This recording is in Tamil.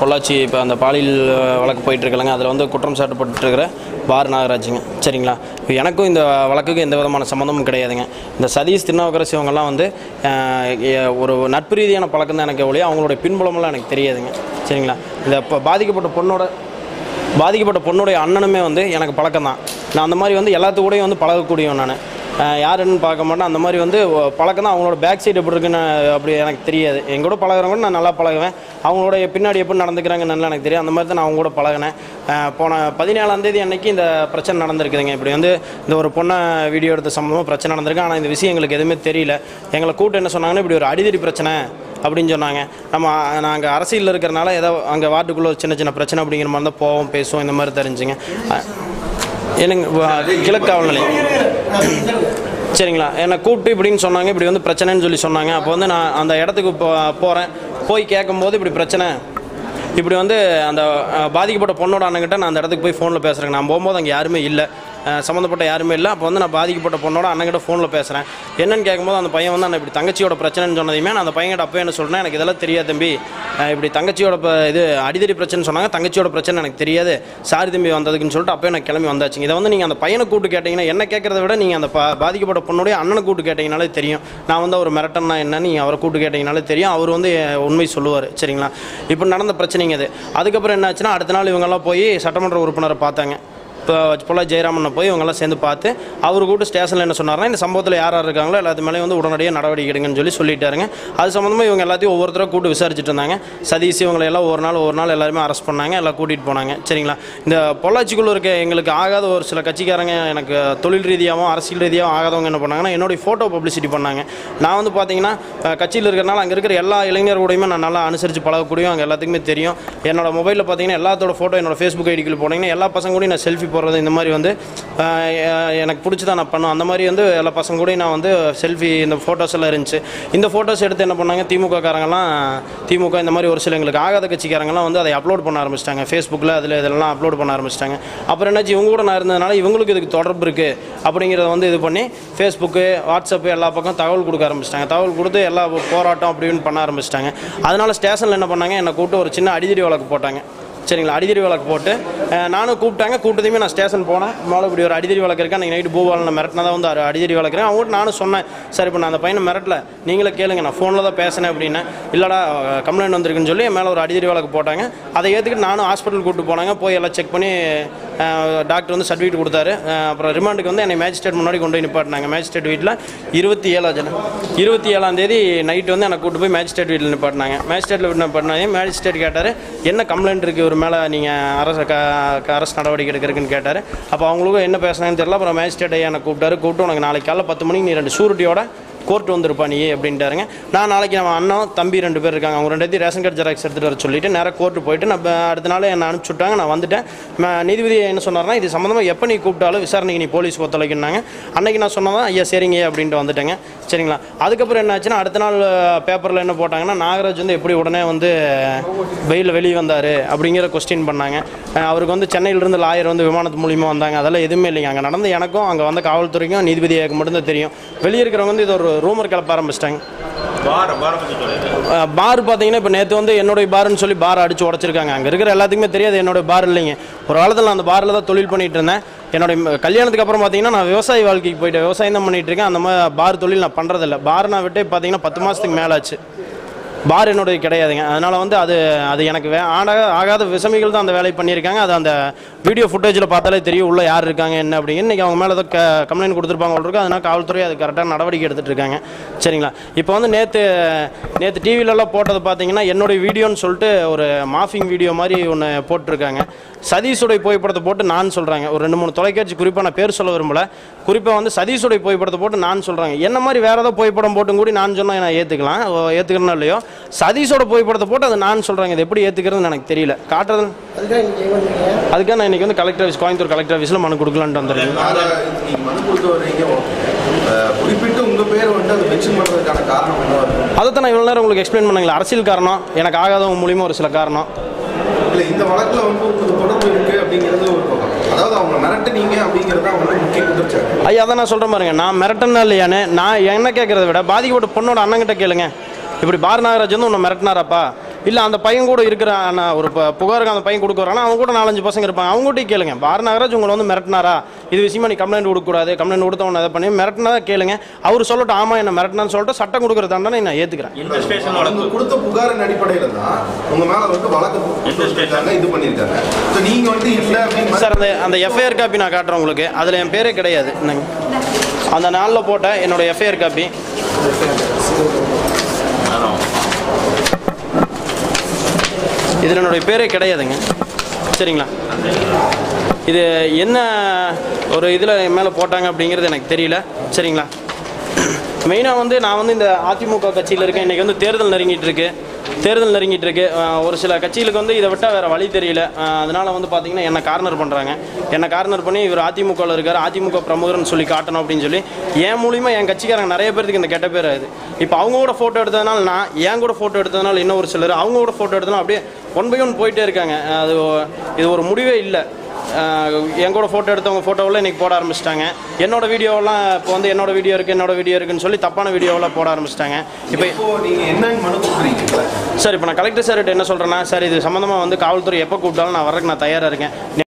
பொள்ளாச்சி இப்போ அந்த பாலியல் வழக்கு போயிட்டுருக்கலங்க அதில் வந்து குற்றம் சாட்டப்பட்டுருக்கிற பார் நாகராஜுங்க. சரிங்களா? இப்போ எனக்கும் இந்த வழக்குக்கு எந்த விதமான சம்மந்தமும் கிடையாதுங்க. இந்த சதீஷ் திருநாவுக்கரசு இவங்கெல்லாம் வந்து ஒரு நட்பு ரீதியான பழக்கம் தான் எனக்கு ஒழிய அவங்களுடைய பின்புலமெல்லாம் எனக்கு தெரியாதுங்க. சரிங்களா? இந்த இப்போ பாதிக்கப்பட்ட பொண்ணோட பாதிக்கப்பட்ட பொண்ணுடைய அண்ணனுமே வந்து எனக்கு பழக்கம் தான் நான் அந்த மாதிரி வந்து எல்லாத்து கூடயும் வந்து பழகக்கூடியவன் நான். யாருன்னு பார்க்க மாட்டேன். அந்த மாதிரி வந்து பழக்கம் தான் அவங்களோட பேக் சைடு எப்படி இருக்குன்னு அப்படி எனக்கு தெரியாது. என் கூட பழகிறவங்க நான் நல்லா பழகுவேன். அவங்களோட பின்னாடி எப்படி நடந்துக்கிறாங்க நல்லா எனக்கு தெரியும். அந்த மாதிரி தான் நான் அவங்க கூட பழகினேன். போன பதினேழாம் தேதி அன்னைக்கு இந்த பிரச்சனை நடந்திருக்குதுங்க. இப்படி வந்து இந்த ஒரு பொண்ணை வீடியோ எடுத்த சம்மந்தமாக பிரச்சனை நடந்திருக்கு. ஆனால் இந்த விஷயம் எங்களுக்கு எதுவுமே தெரியல. எங்களை கூட்டு என்ன சொன்னாங்கன்னா இப்படி ஒரு அடிதடி பிரச்சனை அப்படின்னு சொன்னாங்க. நம்ம நாங்கள் அரசியலில் இருக்கிறனால ஏதோ அங்கே வார்டுக்குள்ளே ஒரு சின்ன சின்ன பிரச்சனை அப்படிங்கிற மாதிரி தான் போவோம் பேசுவோம் இந்த மாதிரி தெரிஞ்சுங்க. என்னங்க கிழக்கு காவல் நிலையம் சரிங்களா? என்னை கூப்பிட்டு இப்படின்னு சொன்னாங்க இப்படி வந்து பிரச்சனைன்னு சொல்லி சொன்னாங்க. அப்போ வந்து நான் அந்த இடத்துக்கு போ போகிறேன் போய் கேட்கும்போது இப்படி பிரச்சனை. இப்படி வந்து அந்த பாதிக்கப்பட்ட பொண்ணோட அண்ணங்கிட்ட நான் அந்த இடத்துக்கு போய் ஃபோனில் பேசுகிறேன் நான் போகும்போது அங்கே யாருமே இல்லை. சம்மந்தப்பட்ட யாருமே இல்லை. அப்போ வந்து நான் பாதிக்கப்பட்ட பொண்ணோட அண்ணங்கிட்ட ஃபோனில் பேசுகிறேன் என்னன்னு கேட்கும்போது அந்த பையன் வந்து நான் இப்படி தங்கச்சியோட பிரச்சனைன்னு சொன்னதையுமே நான் அந்த பையன்கிட்ட அப்போ என்ன சொல்கிறேன் எனக்கு இதெல்லாம் தெரியாது தம்பி. இப்படி தங்கச்சியோட இது அடிதடி பிரச்சனை சொன்னாங்க. தங்கச்சியோட பிரச்சனை எனக்கு தெரியாது. சாரி தம்பி வந்ததுக்குன்னு சொல்லிட்டு அப்போ எனக்கு கிளம்பி வந்தாச்சுங்க. இதை வந்து நீங்கள் அந்த பையனை கூட்டு கேட்டிங்கன்னா என்ன கேட்குறத விட நீங்கள் அந்த பாதிக்கப்பட்ட பொண்ணுடைய அண்ணனை கூட்டு கேட்டிங்கனாலே தெரியும். நான் வந்து அவர் மிரட்டன்னா என்னன்னு நீங்கள் அவரை கூட்டு கேட்டிங்கனாலே தெரியும். அவர் வந்து உண்மை சொல்லுவார். சரிங்களா? இப்போ நடந்த பிரச்சனைங்க அது அதுக்கப்புறம் என்னாச்சுன்னா அடுத்த நாள் இவங்கெல்லாம் போய் சட்டமன்ற உறுப்பினரை பார்த்தாங்க. இப்போ பொல்லா ஜெயராமனை போய் இவங்கெல்லாம் சேர்ந்து பார்த்து அவர் கூட ஸ்டேஷனில் என்ன சொன்னார்னா இந்த சம்பவத்தில் யார் யார் இருக்காங்களோ எல்லாத்து மேலேயும் வந்து உடனடியாக நடவடிக்கை எடுங்கன்னு சொல்லி சொல்லிட்டாருங்க. அது சம்மந்தமாக இவங்க எல்லாத்தையும் ஒவ்வொருத்தரும் கூட்டு விசாரிச்சுட்டு இருந்தாங்க. சதீஷ் இவங்களை எல்லாம் ஒரு நாள் ஒரு நாள் எல்லாருமே அரெஸ்ட் பண்ணாங்க எல்லாம் கூட்டிகிட்டு போனாங்க. சரிங்களா? இந்த பொள்ளாச்சிக்குள்ளே இருக்க எங்களுக்கு ஆகாத ஒரு சில கட்சிக்காரங்க எனக்கு தொழில் ரீதியாகவும் அரசியல் ரீதியாகவும் ஆகாதவங்க என்ன பண்ணாங்கன்னா என்னுடைய ஃபோட்டோ பப்ளிசிட்டி பண்ணாங்க. நான் வந்து பார்த்தீங்கன்னா கட்சியில் இருக்கிறனால அங்கே இருக்கிற எல்லா இளைஞர்களோடையுமே நான் நல்லா அனுசரித்து பழகக்கூடியும் அங்கே எல்லாத்துக்குமே தெரியும். என்னோட மொபைலில் பார்த்தீங்கன்னா எல்லாத்தோட ஃபோட்டோ என்னோட ஃபேஸ்புக் ஐடிக்குள்ள போனீங்கன்னா எல்லா பசங்க கூட நான் செல்ஃபி போடுறது இந்த மாதிரி வந்து எனக்கு பிடிச்சதான் நான் பண்ணுவேன். அந்த மாதிரி வந்து எல்லா பசங்க கூடயும் நான் வந்து செல்ஃபி இந்த ஃபோட்டோஸ் எல்லாம் இருந்துச்சு. இந்த ஃபோட்டோஸ் எடுத்து என்ன பண்ணாங்க திமுக காரங்கெல்லாம் திமுக இந்த மாதிரி ஒரு சில எங்களுக்கு ஆகாத கட்சிக்காரங்கெல்லாம் வந்து அதை அப்லோட் பண்ண ஆரம்பிச்சிட்டாங்க. ஃபேஸ்புக்கில் அதில் இதெல்லாம் அப்லோட் பண்ண ஆரம்பிச்சிட்டாங்க. அப்புறம் என்னாச்சு இவங்க கூட நான் இருந்ததுனால இவங்களுக்கு இதுக்கு தொடர்பு இருக்குது அப்படிங்கிறத வந்து இது பண்ணி ஃபேஸ்புக்கு வாட்ஸ்அப்பு எல்லா பக்கம் தகவல் கொடுக்க ஆரம்பிச்சிட்டாங்க. தகவல் கொடுத்து எல்லா போராட்டம் அப்படின்னு பண்ண ஆரம்பிச்சிட்டாங்க. அதனால் ஸ்டேஷனில் என்ன பண்ணாங்க என்னை கூப்பிட்டு ஒரு சின்ன அடிதடி வழக்கு போட்டாங்க. சரிங்களா அடிதறி விளக்கு போட்டு நானும் கூப்பிட்டாங்க கூப்பிட்டதையுமே நான் ஸ்டேஷன் போனேன். மேலே இப்படி ஒரு அடிதறி விளக்கு இருக்கு அன்றைக்கி நைட்டு பூவாலில் தான் வந்து அடிதறி விளக்குறேன் அவங்ககிட்ட நானும் சொன்னேன் சார் இப்போ நான் அந்த பையனை மிரட்டல. நீங்களே கேளுங்க நான் ஃபோனில் தான் பேசினேன் அப்படின்னா. இல்லைடா கம்ப்ளைண்ட் வந்திருக்குன்னு சொல்லி என் மேலே ஒரு அடிதறி வழக்கு போட்டாங்க. அதை ஏற்றுக்கிட்டு நானும் ஹாஸ்பிட்டல் கூப்பிட்டு போனாங்க. போய் எல்லாம் செக் பண்ணி டாக்டர் வந்து சர்டிஃபிகேட் கொடுத்தாரு. அப்புறம் ரிமாண்டுக்கு வந்து என்னை மேஜிஸ்ட்ரேட் முன்னாடி கொண்டு போய் நிப்பாட்டினாங்க. மேஜிஸ்ட்ரேட் வீட்டில் இருபத்தி ஏழாம் ஜன இருபத்தி ஏழாம் தேதி நைட்டு வந்து என்னை கூட்டு போய் மேஜிஸ்ட்ரேட் வீட்டில் நிப்பாட்டினாங்க. மேஜிஸ்ட்ரேட்டில் விட்டு நிப்பாட்டினாங்க மேஜிஸ்ட்ரேட் கேட்டார் என்ன கம்ப்ளைண்ட் இருக்குது இவர் மேலே நீங்கள் அரசு க அரசு நடவடிக்கை எடுக்கிறதுக்குன்னு கேட்டார். அப்போ அவங்களுக்கும் என்ன பேசுனாங்கன்னு தெரியல. அப்புறம் மேஜிஸ்ட்ரேட் ஐயா என்னை கூப்பிட்டாரு. கூப்பிட்டு உனக்கு நாளைக்கு காலைல பத்து மணிக்கு நீ ரெண்டு சூரிட்டியோட கோர்ட் வந்திருப்பா நீ அப்படின்ட்டாருங்க. நான் நாளைக்கு நம்ம அண்ணன் தம்பி ரெண்டு பேர் இருக்காங்க. அவங்க ரெண்டு ரேஷன் கார்டு ஜெராக்ஸ் எடுத்துகிட்டு வர சொல்லிட்டு நேராக கோர்ட்டு போயிட்டு நான் ப- அடுத்த நாள் என்னை அனுப்பிச்சி விட்டாங்க நான் வந்துட்டேன். நீதிபதி என்ன சொன்னார்னா இது சம்மந்தமாக எப்போ நீ கூப்பிட்டாலும் விசாரணைக்கு நீ போலீஸ் ஒத்துழைக்குன்னாங்க அன்னைக்கு நான் சொன்னதான் ஐயா சரிங்க அப்படின்ட்டு வந்துட்டேங்க. சரிங்களா? அதுக்கப்புறம் என்ன ஆச்சுன்னா அடுத்த நாள் பேப்பரில் என்ன போட்டாங்கன்னா நாகராஜ் வந்து எப்படி உடனே வந்து வெயிலில் வெளியே வந்தார்? அப்படிங்கிற கொஸ்டின் பண்ணாங்க. அவருக்கு வந்து சென்னையிலிருந்து லாயர் வந்து விமானத்து மூலியமாக வந்தாங்க. அதெல்லாம் எதுவுமே இல்லைங்க. அங்கே நடந்த எனக்கும் அங்கே வந்த காவல்துறைக்கும் நீதிபதியாக மட்டும்தான் தெரியும். வெளியே இருக்கிறவங்க வந்து இது ஒரு ரூமர் கிளப்ப ஆரம்பிச்சிட்டாங்க. பார பார்த்தீங்கன்னா இப்போ நேற்று வந்து என்னுடைய பார்னு சொல்லி பார் அடிச்சு உடச்சிருக்காங்க. அங்கே இருக்கிற எல்லாத்துக்குமே தெரியாது என்னோட பார் இல்லைங்க. ஒரு காலத்தில் நான் அந்த பாரில் தான் தொழில் பண்ணிட்டு இருந்தேன். என்னுடைய கல்யாணத்துக்கு அப்புறம் பார்த்தீங்கன்னா நான் விவசாய வாழ்க்கைக்கு போயிட்டு விவசாயம் தான் பண்ணிட்டு இருக்கேன். அந்த மாதிரி பார் தொழில் நான் பண்ணுறதில்ல பார் நான் விட்டு பார்த்தீங்கன்னா பத்து மாதத்துக்கு மேலே ஆச்சு பார் என்னுடைய கிடையாதுங்க. அதனால் வந்து அது அது எனக்கு வே ஆனாக ஆகாத விசமிகள் தான் அந்த வேலையை பண்ணியிருக்காங்க. அது அந்த வீடியோ ஃபுட்டேஜில் பார்த்தாலே தெரியும் உள்ளே யார் இருக்காங்க என்ன அப்படின்னு. இன்றைக்கி அவங்க மேலே ஏதோ க கம்ப்ளைண்ட் கொடுத்துருப்பாங்க இருக்கு. அதனால் காவல்துறை அது கரெக்டாக நடவடிக்கை எடுத்துகிட்டு இருக்காங்க. சரிங்களா? இப்போ வந்து நேற்று நேற்று டிவிலலாம் போட்டது பார்த்தீங்கன்னா என்னுடைய வீடியோன்னு சொல்லிட்டு ஒரு மாஃபிங் வீடியோ மாதிரி ஒன்று போட்டிருக்காங்க. சதீஷுடைய புகைப்படத்தை போட்டு நான் சொல்கிறாங்க ஒரு ரெண்டு மூணு தொலைக்காட்சி குறிப்பாக நான் பேர் சொல்ல விரும்பல. குறிப்பாக வந்து சதீஷுடைய புகைப்படத்தை போட்டு நான் சொல்கிறாங்க என்ன மாதிரி வேறு ஏதோ புகைப்படம் போட்டும் கூட நான் சொன்னால் நான் ஏற்றுக்கலாம் ஏற்றுக்கிறேன்னா இல்லையோ? சதீஷோட புகைப்படத்தை போட்டு அதை நான் சொல்கிறாங்க இது எப்படி ஏற்றுக்கிறதுன்னு எனக்கு தெரியல. காட்டுறது அதுக்காக நான் இன்றைக்கி வந்து கலெக்டர் ஆஃபீஸ் கோயம்புத்தூர் கலெக்டர் ஆஃபீஸில் மனு கொடுக்கலான்ட்டு வந்திருக்கேன். அதை தான் நான் இவ்வளோ நேரம் உங்களுக்கு எக்ஸ்பிளைன் பண்ணீங்களா. அரசியல் காரணம் எனக்கு ஆகாதவங்க மூலியமாக ஒரு சில காரணம். இல்ல இந்த வழக்குல வந்து ஒரு தொடர்பு இருக்கு அப்படிங்கிறது ஒரு பக்கம். அதாவது அவங்க மிரட்டுனீங்க அப்படிங்கிறது தான் வந்து முக்கிய குற்றச்சாட்டு. ஐயா அதான் நான் சொல்கிறேன் பாருங்க. நான் மிரட்டனா இல்லையானே நான் என்ன கேட்குறத விட பாதிக்கப்பட்ட பொண்ணோட அண்ணங்கிட்ட கேளுங்க. இப்படி பார் நாகராஜ் வந்து உன்னை மிரட்டினாராப்பா? இல்லை அந்த பையன் கூட இருக்கிற நான் ஒரு ப- புகாருக்கு அந்த பையன் கொடுக்க வரானா அவங்க கூட நாலஞ்சு பசங்க இருப்பாங்க. அவங்ககிட்டயும் கேளுங்க. பார நாகராஜ் உங்களை வந்து மிரட்டினாரா? இது விஷயமா நீ கம்ப்ளைண்ட் கொடுக்கக்கூடாது. கம்ப்ளைண்ட் கொடுத்தவன அதை பண்ணி மிரட்டினா கேளுங்க. அவர் சொல்லட்டும் ஆமா என்ன மிரட்டினான்னு சொல்லிட்டு சட்டம் கொடுக்குற தண்டனை நான் ஏற்றுக்கிறேன் கொடுத்த புகாரின் அடிப்படையில தான் உங்க மேல வந்து வழக்கு இது பண்ணிருக்காங்க ஸோ நீங்க வந்து இல்ல அப்படின்னு சார் அந்த அந்த எஃப்ஐஆர் காப்பி நான் காட்டுறேன் உங்களுக்கு. அதில் என் பேரே கிடையாது. அந்த நாளில் போட்ட என்னோட எஃப்ஐஆர் காப்பி இதில் என்னுடைய பேரே கிடையாதுங்க. சரிங்களா? இது என்ன ஒரு இதில் என் மேலே போட்டாங்க அப்படிங்கிறது எனக்கு தெரியல. சரிங்களா? மெயினாக வந்து நான் வந்து இந்த அதிமுக கட்சியில் இருக்கேன். இன்றைக்கி வந்து தேர்தல் நெருங்கிட்டு இருக்கு. தேர்தல் நெருங்கிட்டு இருக்கு. ஒரு சில கட்சிகளுக்கு வந்து இதை விட்டால் வேறு வழி தெரியல. அதனால் வந்து பார்த்திங்கன்னா என்னை கார்னர் பண்ணுறாங்க என்னை கார்னர் பண்ணி இவர் அதிமுகவில் இருக்கார். அதிமுக பிரமுகர்னு சொல்லி காட்டணும் அப்படின்னு சொல்லி என் மூலிமா என் கட்சிக்காரங்க நிறைய பேருக்கு இந்த கெட்ட பேர் ஆகுது. இப்போ அவங்க கூட ஃபோட்டோ எடுத்ததுனால நான் என் கூட ஃபோட்டோ எடுத்ததுனால இன்னும் ஒரு சிலர் அவங்க கூட ஃபோட்டோ எடுத்ததுனால அப்படியே ஒன் பை ஒன் போயிட்டே இருக்காங்க. அது இது ஒரு முடிவே இல்லை. ஆஹ் என் கூட ஃபோட்டோ எடுத்தவங்க ஃபோட்டோவெல்லாம் இன்றைக்கி போட ஆரம்பிச்சிட்டாங்க. என்னோட வீடியோவெல்லாம் இப்போ வந்து என்னோட வீடியோ இருக்குது என்னோட வீடியோ இருக்குன்னு சொல்லி தப்பான வீடியோவெல்லாம் போட ஆரம்பிச்சிட்டாங்க. இப்போ இப்போ நீங்க என்னன்னு மனு கொடுக்குறீங்க சார் இப்போ நான் கலெக்டர் சார்கிட்ட என்ன சொல்கிறேன்னா சார் இது சம்மந்தமாக வந்து காவல்துறை எப்போ கூப்பிட்டாலும் நான் வர்றதுக்கு நான் தயாராக இருக்கேன்.